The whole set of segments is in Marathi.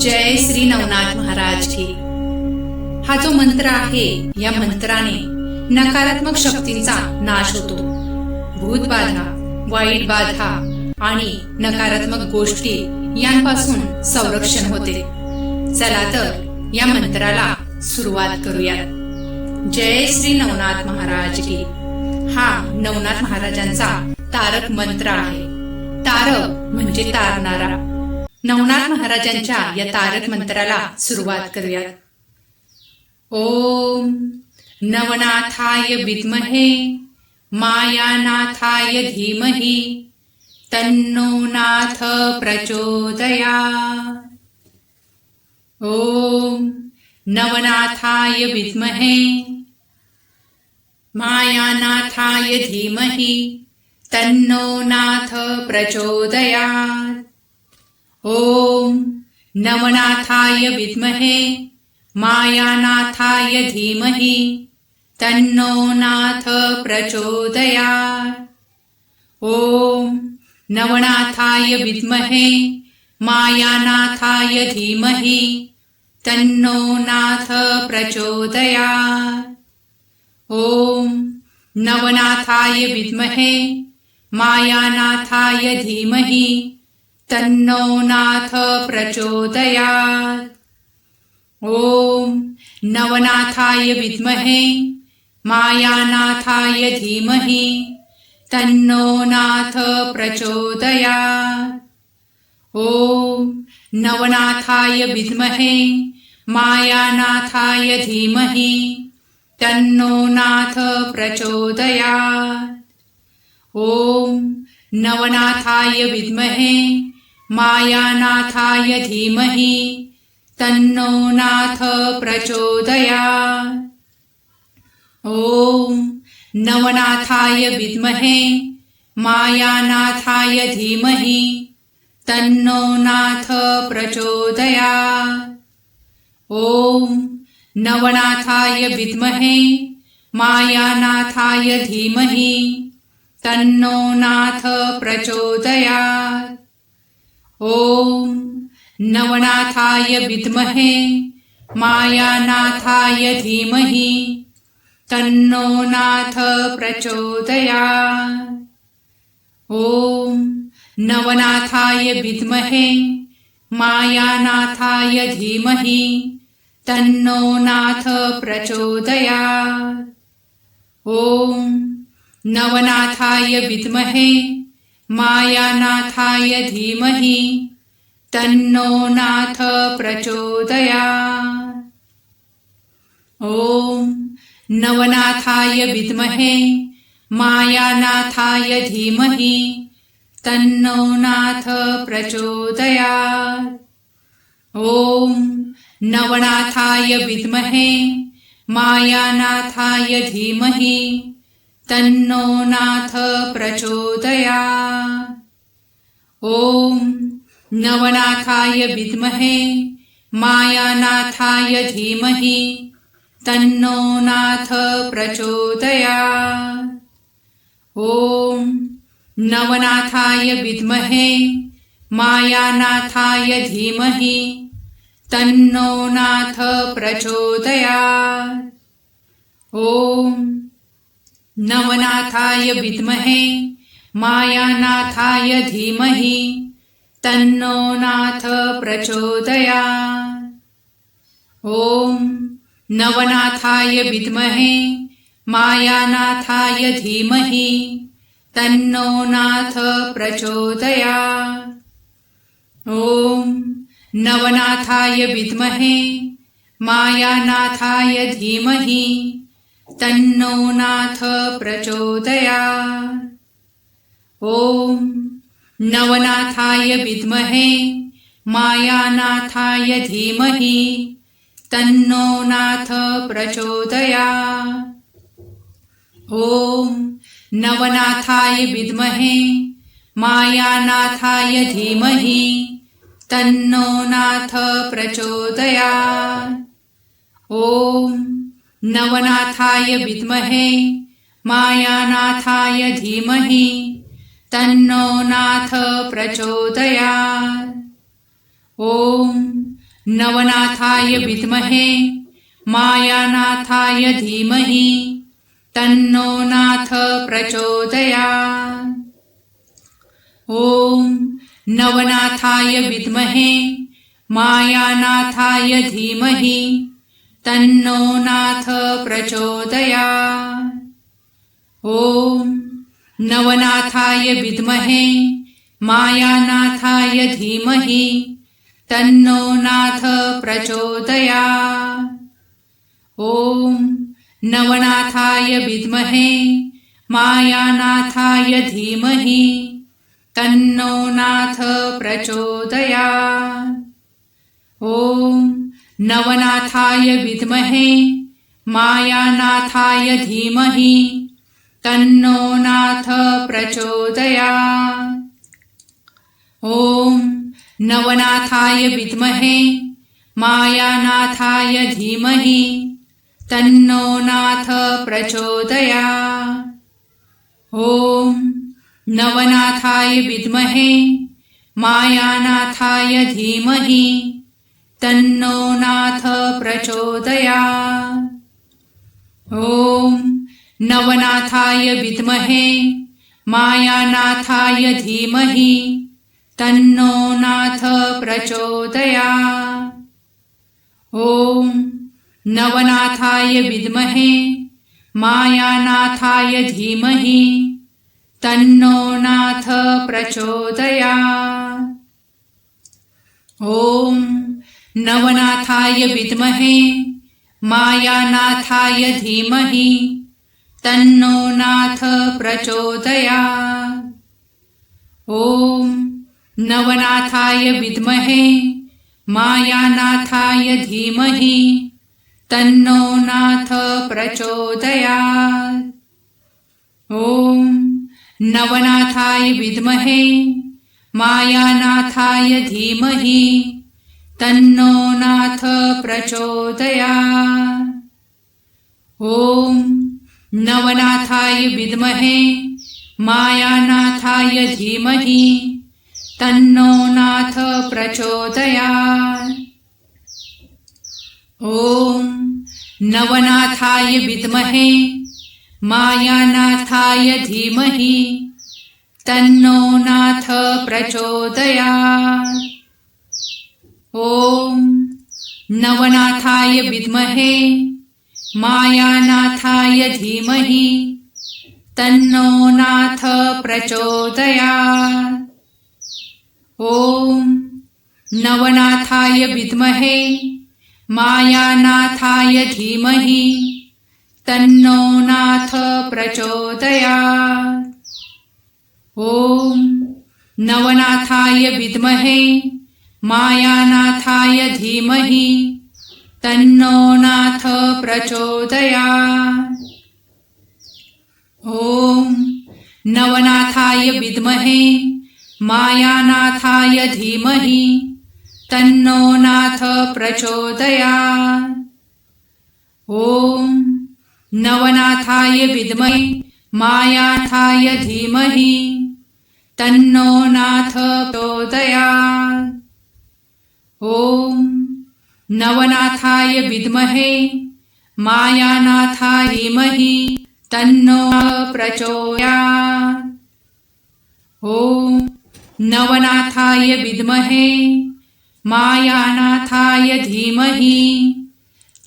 जय श्री नवनाथ महाराज की हा जो मंत्र आहे या मंत्राने नकारात्मक शक्तींचा नाश होतो. भूतबाधा वाईट बाधा आणि नकारात्मक गोष्टी यांपासून संरक्षण होते. चला तर या मंत्राला सुरुवात करूया जय श्री नवनाथ महाराज की हा नवनाथ महाराजांचा तारक मंत्र आहे. तारक म्हणजे तारणारा. नवनाथ महाराजांच्या या तारक मंत्राला सुरुवात करूयात. ओम नवनाथाय विद्महे मायानाथाय धीमहि तन्नो नाथ प्रचोदया ओम नवनाथाय विद्महे मायानाथाय धीमहि तन्नो नाथ प्रचोदया ओम नवनाथाय विद्महे मायानाथाय धीमहि तन्नो नाथ प्रचोदयात्। ओम नवनाथाय विद्महे मायानाथाय धीमहि तन्नो नाथ प्रचोदयात्। ओम नवनाथाय विद्महे मायानाथाय धीमहि तन्नो नाथ प्रचोदयात्। ओम नवनाथाय विद्महे मायानाथाय धीमहि तन्नो नाथ प्रचोदयात्। ओम नवनाथाय विद्महे मायानाथाय धीमहि तन्नो नाथ प्रचोदयात्। ओम नवनाथाय विद्महे मायानाथाय धीमहि तन्नो नाथ प्रचोदया ॐ नवनाथाय विद्महे मायानाथाय धीमहि तन्नो नाथ प्रचोदया ॐ नवनाथाय विद्महे मायानाथाय धीमहि तन्नो नाथ प्रचोदयात्। ओम नवनाथाय विद्महे मायानाथाय धीमहि तन्नो नाथ प्रचोदया ओम नवनाथाय विद्महे मायानाथाय धीमहि तन्नो नाथ प्रचोदया ओम नवनाथाय विद्महे मायानाथाय धीमहि तन्नो नाथ प्रचोदया ओम नवनाथाय विद्महे मायानाथाय धीमहि तन्नो नाथ प्रचोदयात्। ओम नवनाथाय विद्महे मायानाथाय धीमहि तन्नो नाथ प्रचोदया। ओम नवनाथाय विद्महे मायानाथाय धीमहि तन्नो नाथ प्रचोदया। ओम नवनाथाय विद्महे मायानाथाय धीमहि तन्नो नाथ प्रचोदया। ओम नवनाथाय विद्महे मायानाथाय धीमहि तन्नो नाथ प्रचोदया ओम नवनाथाय विद्महे मायानाथाय धीमहि तन्नो नाथ प्रचोदया ओम नवनाथाय विद्महे मायानाथाय धीमहि तन्नो नाथ प्रचोदया। ओम नवनाथाय विद्महे मायानाथाय धीमहि तन्नो नाथ प्रचोदया। ओम नवनाथाय विद्महे मायानाथाय धीमहि तन्नो नाथ प्रचोदया। ओम नवनाथाय विद्महे मायानाथाय धीमहि तन्नो नाथ प्रचोदयात्। ओम नवनाथाय विद्महे मायानाथाय धीमहि तन्नो नाथ प्रचोदयात्। ॐ नवनाथाय विद्महे मायानाथाय धीमहि तन्नो नाथ प्रचोदया। ॐ नवनाथाय विद्महे मायानाथाय धीमहि तन्नो नाथ प्रचोदया। ॐ नवनाथाय विद्महे मायानाथाय धीमहि तन्नो नाथ प्रचोदया। ॐ नवनाथाय विद्महे मायानाथाय धीमहि तन्नो नाथ प्रचोदया ॐ नवनाथाय विद्महे मायानाथाय धीमहि तन्नो नाथ प्रचोदया ॐ नवनाथाय विद्महे मायानाथाय धीमहि तन्नो नाथ प्रचोदया। ॐ नवनाथाय विद्महे मायानाथाय धीमहि तन्नो नाथ प्रचोदया। ॐ नवनाथाय विद्महे मायानाथाय धीमहि तन्नो नाथ प्रचोदया। ॐ नवनाथाय विद्महे मायानाथाय धीमहि तन्नो नाथ प्रचोदया ॐ नवनाथाय विद्महे मायानाथाय धीमहि तन्नो नाथ प्रचोदयात्। ॐ नवनाथाय विद्महे मायानाथाय धीमहि तन्नो नाथ प्रचोदया ॐ नवनाथाय विद्महे मायानाथाय धीमहि तन्नो नाथ प्रचोदया ॐ नवनाथाय विद्महे मायानाथाय धीमहि तन्नो नाथ प्रचोदया ॐ नवनाथाय विद्महे मायानाथाय धीमहि तन्नो नाथ प्रचोदयात्। ॐ नवनाथाय विद्महे मायानाथाय धीमहि तन्नो नाथ प्रचोदयात्। ॐ नवनाथाय विद्महे मायानाथाय धीमहि तन्नो नाथ प्रचोदया। ॐ नवनाथाय विद्महे मायानाथाय धीमहि तन्नो नाथ प्रचोदया। ॐ नवनाथाय विद्महे मायानाथाय धीमहि तन्नो नाथ नवनाथाय विद्महे मायानाथाय धीमहि तन्नो प्रचोदयात्। ॐ नवनाथाय विद्महे मायानाथाय धीमहि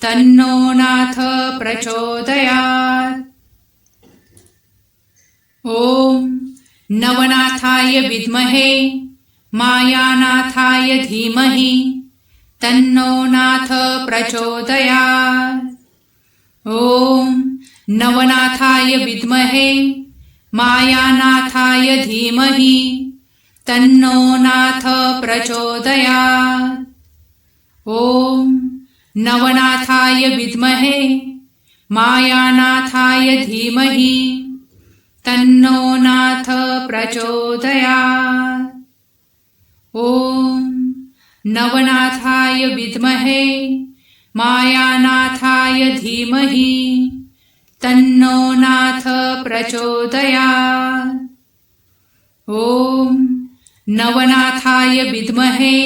तन्नो नाथ प्रचोदयात्। ॐ नवनाथाय विद्महे मायानाथाय धीमहि तन्नो नाथ प्रचोदया ॐ नवनाथाय विद्महे मायानाथाय धीमहि तन्नो नाथ प्रचोदया ॐ नवनाथाय विद्महे मायानाथाय धीमहि तन्नो नाथ प्रचोदया ॐ नवनाथाय विद्महे मायानाथाय धीमहि तन्नो नाथ प्रचोदयात्। ॐ नवनाथाय विद्महे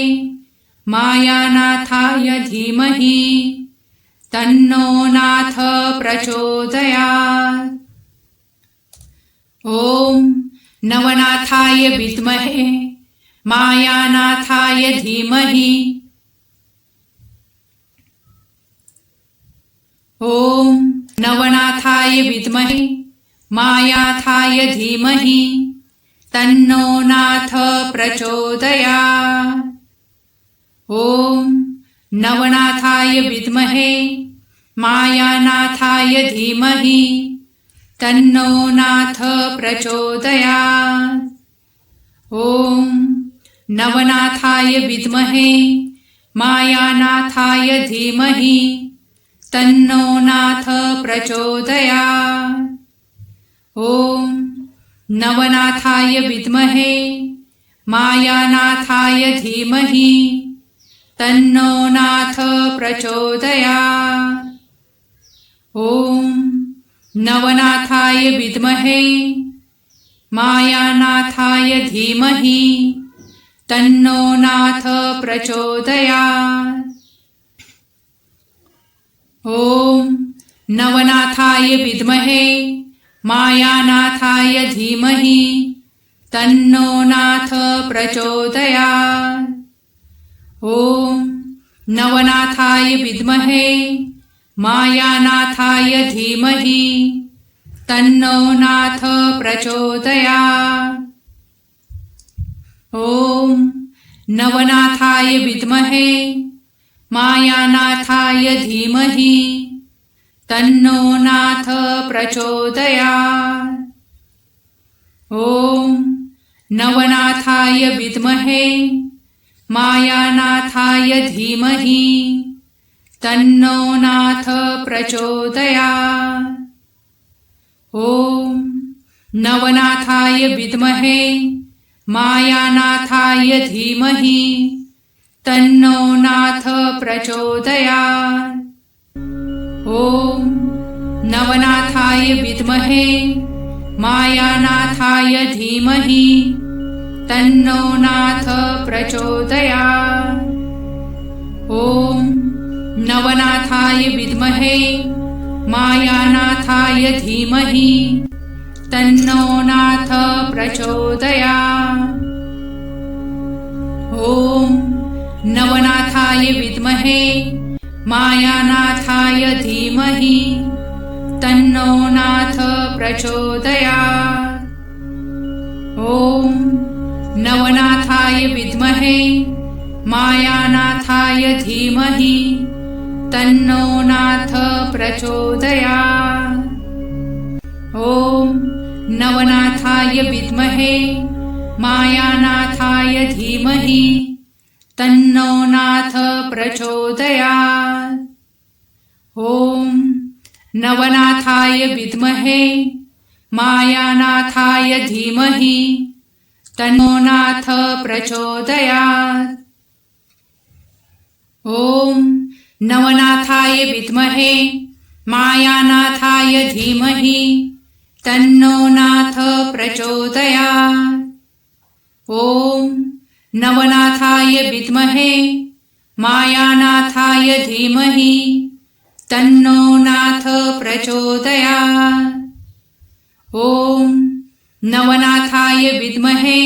मायानाथाय धीमहि तन्नो नाथ प्रचोदयात्। ॐ नवनाथाय विद्महे मायानाथाय धीमहि। ॐ नवनाथाय विद्महे मायाथाय धीमहि। तन्नो नाथ प्रचोदया ॐ नवनाथाय विद्महे मायानाथाय धीमहि। तन्नो नाथ प्रचोदया ॐ नवनाथाय विद्महे मायानाथाय धीमहि तन्नो नाथ प्रचोदया ॐ नवनाथाय विद्महे मायानाथाय धीमहि तन्नो नाथ प्रचोदया ॐ नवनाथाय विद्महे मायानाथाय धीमहि तन्नो नाथ प्रचोदया ॐ नवनाथाय विद्महे मायानाथाय धीमहि तन्नो नाथ प्रचोदया ॐ नवनाथाय विद्महे मायानाथाय धीमहि तन्नो नाथ प्रचोदया ॐ नवनाथाय विद्महे मायानाथाय धीमहि तन्नो नाथ प्रचोदयात्। ॐ नवनाथाय विद्महे मायानाथाय धीमहि तन्नो नाथ प्रचोदयात्। ॐ नवनाथाय विद्महे मायानाथाय धीमहि तन्नो नाथ प्रचोदयात्। ॐ नवनाथाय विद्महे मायानाथाय धीमहि तन्नो नाथ प्रचोदयात्। ॐ नवनाथाय विद्महे मायानाथाय धीमहि तन्नो नाथ प्रचोदया ॐ नवनाथाय विद्महे मायानाथाय धीमहि तन्नो नाथ प्रचोदया ॐ नवनाथाय विद्महे मायानाथाय धीमहि तन्नो नाथ प्रचोदया नवनाथाय विद्महे मायानाथाय धीमहि तन्नो नाथ प्रचोदयात्। ॐ नवनाथाय विद्महे मायानाथाय धीमहि तन्नो नाथ प्रचोदयात्। ॐ नवनाथाय विद्महे मायानाथाय धीमहि तन्नो नाथ प्रचोदया। ॐ नवनाथाय विद्महे मायानाथाय धीमहि तन्नो नाथ प्रचोदया। ॐ नवनाथाय विद्महे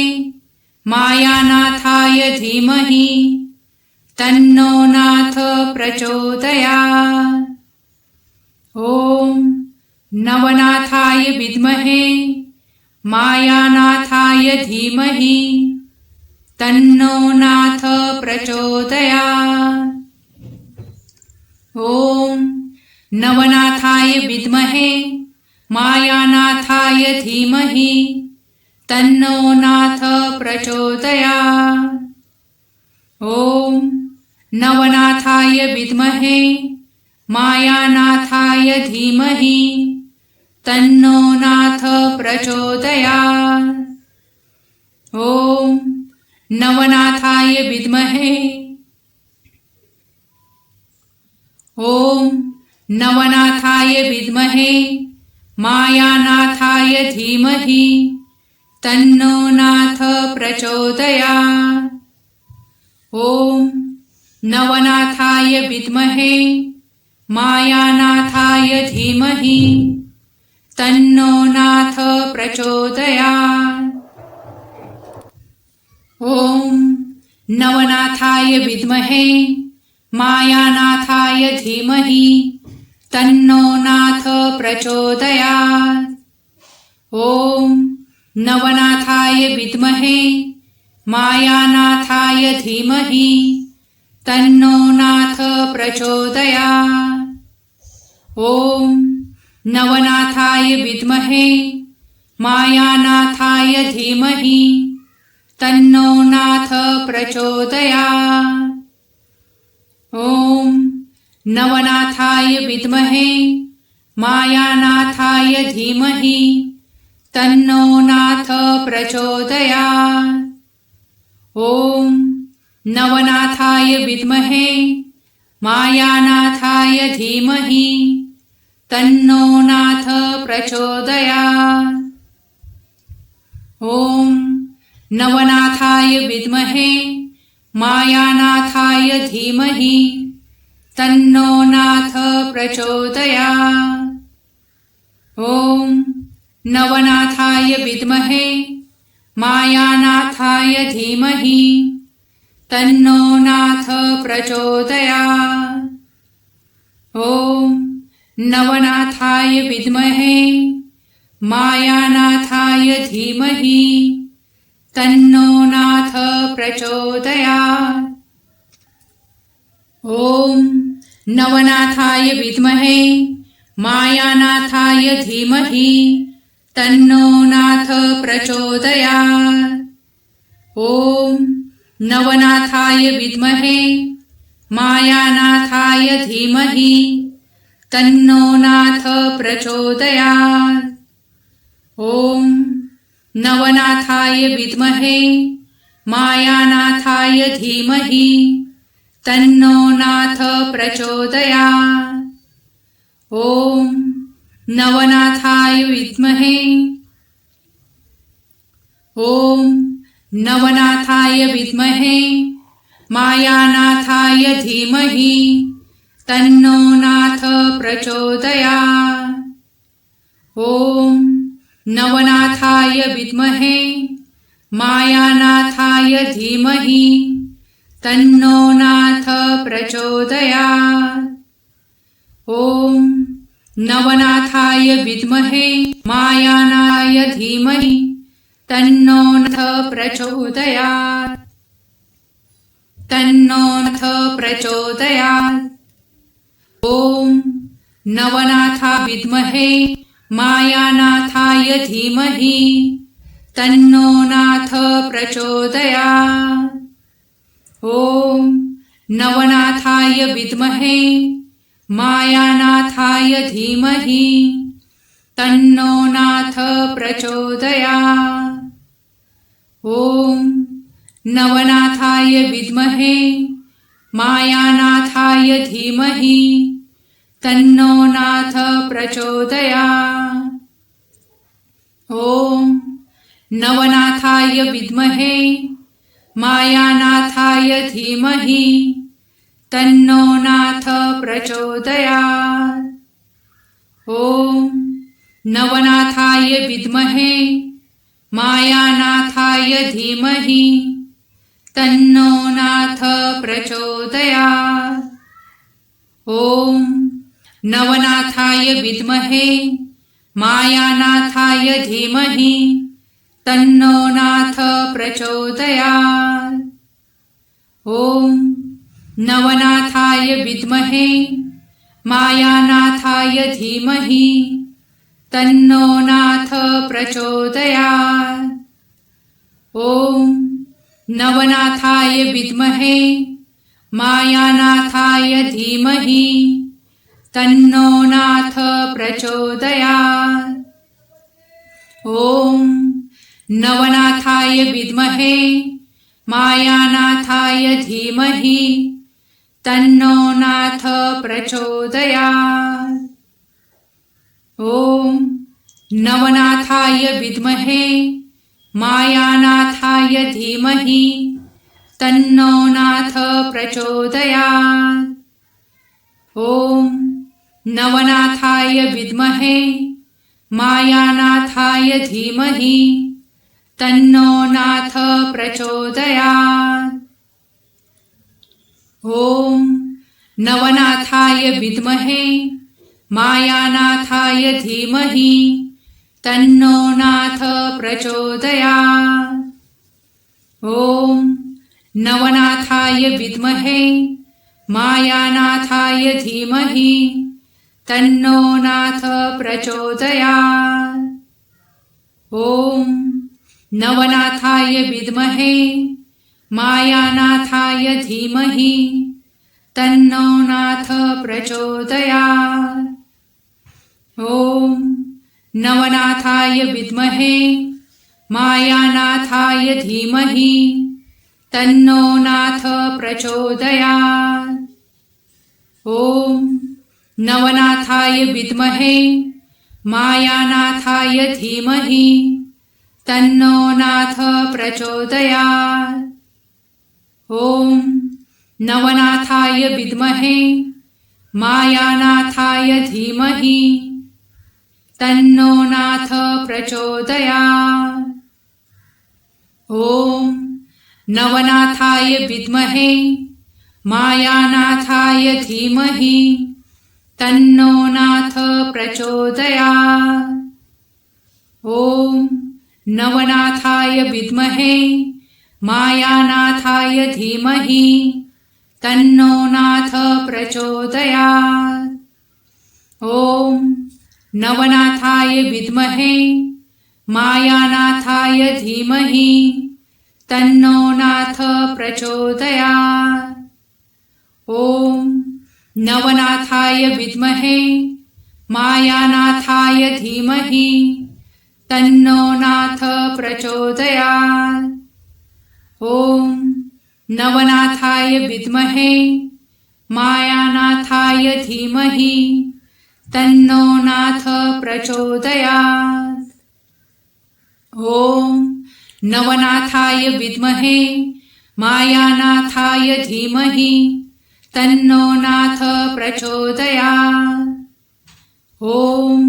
मायानाथाय धीमहि तन्नो नाथ प्रचोदया। ॐ नवनाथाय विद्महे मायानाथाय धीमहि तन्नो नाथ प्रचोदया ॐ नवनाथाय विद्महे मायानाथाय धीमहि तन्नो नाथ प्रचोदया ॐ नवनाथाय विद्महे मायानाथाय धीमहि तन्नो नाथ प्रचोदया ॐ नवनाथाय विद्महे। ॐ नवनाथाय विद्महे। मायानाथाय धीमहि। तन्नो नाथ प्रचोदया ॐ नवनाथाय विद्महे। मायानाथाय धीमहि। तन्नो नाथ प्रचोदया ॐ नवनाथाय विद्महे मायानाथाय धीमहि तन्नो नाथ प्रचोदयात्। ॐ नवनाथाय विद्महे मायानाथाय धीमहि तन्नो नाथ प्रचोदयात्। ॐ नवनाथाय विद्महे मायानाथाय धीमहि तन्नो नाथ प्रचोदया। ॐ नवनाथाय विद्महे मायानाथाय धीमहि तन्नो नाथ प्रचोदया। ॐ नवनाथाय विद्महे मायानाथाय धीमहि तन्नो नाथ प्रचोदया ॐ नवनाथाय विद्महे मायानाथाय धीमहि तन्नो नाथ प्रचोदया ॐ नवनाथाय विद्महे मायानाथाय धीमहि तन्नो नाथ प्रचोदया ॐ नवनाथाय विद्महे मायानाथाय धीमहि तन्नो नाथ प्रचोदयात्। ॐ नवनाथाय विद्महे मायानाथाय धीमहि तन्नो नाथ प्रचोदयात्। ॐ नवनाथाय विद्महे मायानाथाय धीमहि तन्नो नाथ प्रचोदयात्। ॐ नवनाथाय विद्महे मायानाथाय धीमहि तन्नो नाथ प्रचोदयात्। ॐ नवनाथाय विद्महे ॐ नवनाथाय विद्महे मायानाथाय धीमहि तन्नो नाथ प्रचोदया ॐ नवनाथाय विद्महे मायानाथाय धीमहि तन्नो नाथ प्रचोदया ॐ नवनाथाय विद्महे मायानाय धीमहि तन्नो नाथ प्रचोदयात्। तन्नो नाथ प्रचोदयात्। ॐ नवनाथा विद्महे मायानाथाय धीमहि तन्नो नाथ प्रचोदया ॐ नवनाथाय विद्महे मायानाथाय धीमहि तन्नो नाथ प्रचोदया ॐ नवनाथाय विद्महे मायानाथाय धीमहि तन्नो नाथ प्रचोदया। ॐ नवनाथाय विद्महे मायानाथाय धीमहि तन्नो नाथ प्रचोदया। ॐ नवनाथाय विद्महे मायानाथाय धीमहि तन्नो नाथ प्रचोदया ॐ नवनाथाय विद्महे मायानाथाय धीमहि तन्नो नाथ प्रचोदया ॐ नवनाथाय विद्महे मायानाथाय धीमहि तन्नो नाथ प्रचोदया ॐ नवनाथाय विद्महे मायानाथाय धीमहि तन्नो नाथ प्रचोदयात्। ॐ नवनाथाय विद्महे मायानाथाय धीमहि तन्नो नाथ प्रचोदयात्। ॐ नवनाथाय विद्महे मायानाथाय धीमहि तन्नो नाथ प्रचोदयात्। ॐ नवनाथाय विद्महे मायानाथाय धीमहि तन्नो नाथ प्रचोदयात्। ॐ नवनाथाय विद्महे मायानाथाय धीमहि तन्नो नाथ प्रचोदया। ॐ नवनाथाय विद्महे मायानाथाय धीमहि तन्नो नाथ प्रचोदया। ॐ नवनाथाय विद्महे मायानाथाय धीमहि तन्नो नाथ प्रचोदया। ॐ नवनाथाय विद्महे मायानाथाय धीमहि तन्नो नाथ प्रचोदयात्। ॐ नवनाथाय विद्महे मायानाथाय धीमहि तन्नो नाथ प्रचोदयात्। ॐ नवनाथाय विद्महे मायानाथाय धीमहि तन्नो नाथ प्रचोदया ॐ नवनाथाय विद्महे मायानाथाय धीमहि तन्नो नाथ प्रचोदया ॐ नवनाथाय विद्महे मायानाथाय धीमहि तन्नो नाथ प्रचोदया नवनाथाय विद्महे मायानाथाय धीमहि तन्नो नाथ प्रचोदयात्। ॐ नवनाथाय विद्महे मायानाथाय धीमहि तन्नो नाथ प्रचोदयात्। ॐ नवनाथाय विद्महे मायानाथाय धीमहि तन्नो नाथ प्रचोदयात्। ॐ नवनाथाय विद्महे मायानाथाय धीमहि तन्नो नाथ प्रचोदयात्। ॐ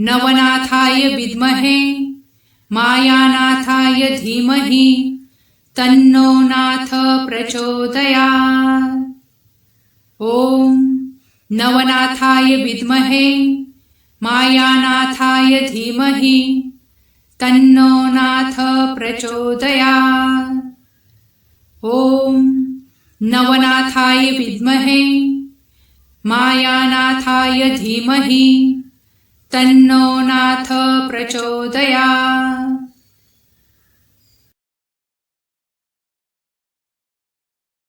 नवनाथाय विद्महे मायानाथाय धीमहि तन्नो नाथ प्रचोदयात्। ॐ नवनाथाय विद्महे मायानाथाय धीमहि तन्नो नाथ प्रचोदया ॐ नवनाथाय विद्महे मायानाथाय धीमहि तन्नो नाथ प्रचोदया